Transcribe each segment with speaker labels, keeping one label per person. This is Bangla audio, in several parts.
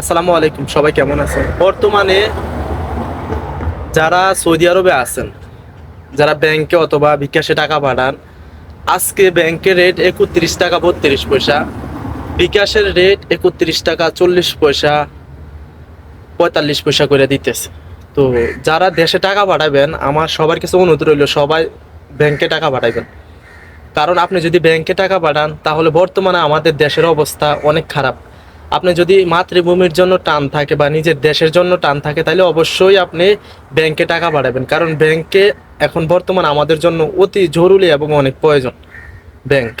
Speaker 1: আসসালামু আলাইকুম, সবাই কেমন আছেন? বর্তমানে যারা সৌদি আরবে আছেন, যারা ব্যাংকে অথবা বিকাশে টাকা পাঠান, আজকে ব্যাংকের রেট একত্রিশ টাকা বত্রিশ পয়সা, বিকাশের রেট একত্রিশ টাকা চল্লিশ পয়সা, পঁয়তাল্লিশ পয়সা করে দিতেছে। তো যারা দেশে টাকা পাঠাবেন, আমার সবার কাছে অনুরোধ রইল, সবাই ব্যাংকে টাকা পাঠাবেন। কারণ আপনি যদি ব্যাংকে টাকা পাঠান, তাহলে বর্তমানে আমাদের দেশের অবস্থা অনেক খারাপ। আপনি যদি মাতৃভূমির জন্য টান থাকে বা নিজের দেশের জন্য টান থাকে তাহলে অবশ্যই আপনি ব্যাংকে টাকা বাড়াবেন। কারণ ব্যাংকে এখন বর্তমান আমাদের জন্য অতি জরুরি এবং অনেক প্রয়োজন ব্যাংক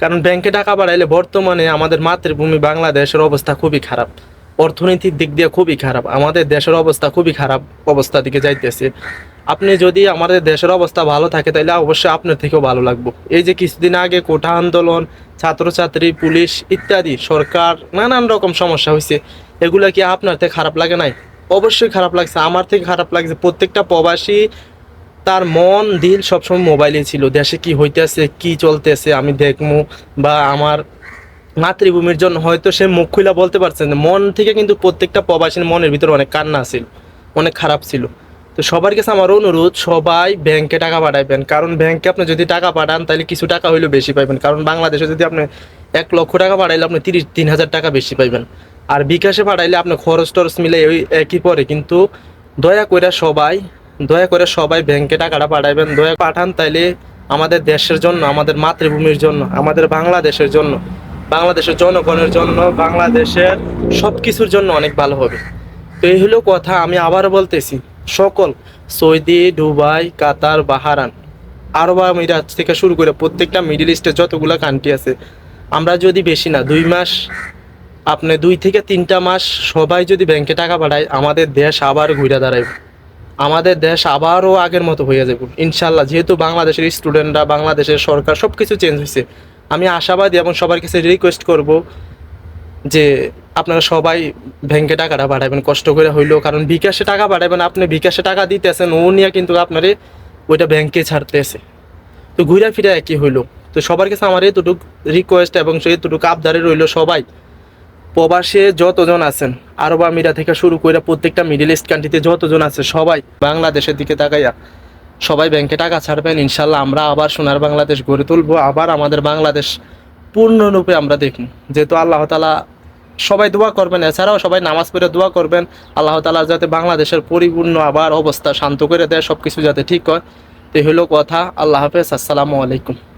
Speaker 1: কারণ ব্যাংকে টাকা বাড়াইলে বর্তমানে আমাদের মাতৃভূমি বাংলাদেশের অবস্থা খুবই খারাপ। অর্থনৈতিক দিক দিয়ে খুবই খারাপ। আমাদের দেশের অবস্থা খুবই খারাপ অবস্থা দিকে যাইতেছে। আপনি যদি আমাদের দেশের অবস্থা ভালো থাকে তাহলে অবশ্যই আপনার থেকেও ভালো লাগবো। এই যে কিছুদিন আগে কোঠা আন্দোলন, ছাত্রছাত্রী, পুলিশ ইত্যাদি, সরকার নানান রকম সমস্যা হয়েছে এগুলো কি আপনার থেকে খারাপ লাগে নাই? অবশ্যই খারাপ লাগছে। আমার থেকে খারাপ লাগছে, প্রত্যেকটা প্রবাসী তার মন, দিল সবসময় মোবাইলে ছিল। দেশে কি হইতেছে, কি চলতেছে, আমি দেখমু, বা আমার মাতৃভূমির জন্য হয়তো সে মুখ খুলে বলতে পারছে না। মন থেকে কিন্তু প্রত্যেকটা প্রবাসীর মনের ভিতরে অনেক কান্না ছিল অনেক খারাপ ছিল। তো সবার কাছে আমার অনুরোধ, সবাই ব্যাংকে টাকা পাঠাইবেন। কারণ ব্যাংকে আপনি যদি টাকা পাঠান, তাহলে কিছু টাকা হইলেও বেশি পাইবেন। কারণ বাংলাদেশে যদি আপনি এক লক্ষ টাকা পাঠাইলে আপনি তিরিশ, তিন হাজার টাকা বেশি পাইবেন। আর বিকাশে পাঠাইলে আপনি খরচ টরচ মিলে ওই একই পরে। কিন্তু দয়া করে সবাই, দয়া করে সবাই ব্যাংকে টাকাটা পাঠাইবেন। দয়া পাঠান তাইলে আমাদের দেশের জন্য, আমাদের মাতৃভূমির জন্য, আমাদের বাংলাদেশের জন্য, বাংলাদেশের জনগণের জন্য, বাংলাদেশের সব কিছুর জন্য অনেক ভালো হবে। তো এই হলো কথা, আমি আবার বলতেছি সকল, সৌদি, দুবাই, কাতার বাহারান আরব আমিরাত থেকে শুরু করে প্রত্যেকটা মিডিল ইস্টে যতগুলো কান্ট্রি আছে, আমরা যদি বেশি না, দুই মাস, আপনি দুই থেকে তিনটা মাস সবাই যদি ব্যাংকে টাকা পাঠায়, আমাদের দেশ আবার ঘুরে দাঁড়াবে আমাদের দেশ আবারও আগের মতো হয়ে যাবে। ইনশাল্লাহ যেহেতু বাংলাদেশের স্টুডেন্টরা বাংলাদেশের সরকার সব কিছু চেঞ্জ হয়েছে, আমি আশাবাদী এবং সবার কাছে রিকোয়েস্ট করব যে আপনারা সবাই ব্যাংকে টাকাটা পাঠাবেন কষ্ট করে হইলেও, কারণ বিকাশে টাকা পাঠাবেন আপনি বিকাশে টাকা দিতেছেন, ও নিয়ে কিন্তু আপনারে ওইটা ব্যাংকে ছাড়তেছে। তো ঘুরে ফিরে একই হইল। তো সবার কাছে আমার এতটুক রিকোয়েস্ট এবং এতটুকু আবদারে রইল সবাই। প্রবাসে যতজন আছেন, আরব আমিরা থেকে শুরু করে প্রত্যেকটা মিডিল ইস্ট কান্ট্রিতে যতজন আছে, সবাই বাংলাদেশের দিকে তাকাইয়া সবাই ব্যাংকে টাকা ছাড়বেন, ইনশাল্লাহ আমরা আবার সোনার বাংলাদেশ গড়ে তুলবো, আবার আমাদের বাংলাদেশ পূর্ণরূপে আমরা দেখব। যেহেতু আল্লাহ তালা সবাই দোয়া করবেন। এছাড়াও সবাই নামাজ পড়ে দোয়া করবেন। আল্লাহ তালা যাতে বাংলাদেশের পরিপূর্ণ আবার অবস্থা শান্ত করে দেয় সব কিছু যাতে ঠিক হয়। তো হলো কথা। আল্লাহ হাফেজ। আসসালামু আলাইকুম।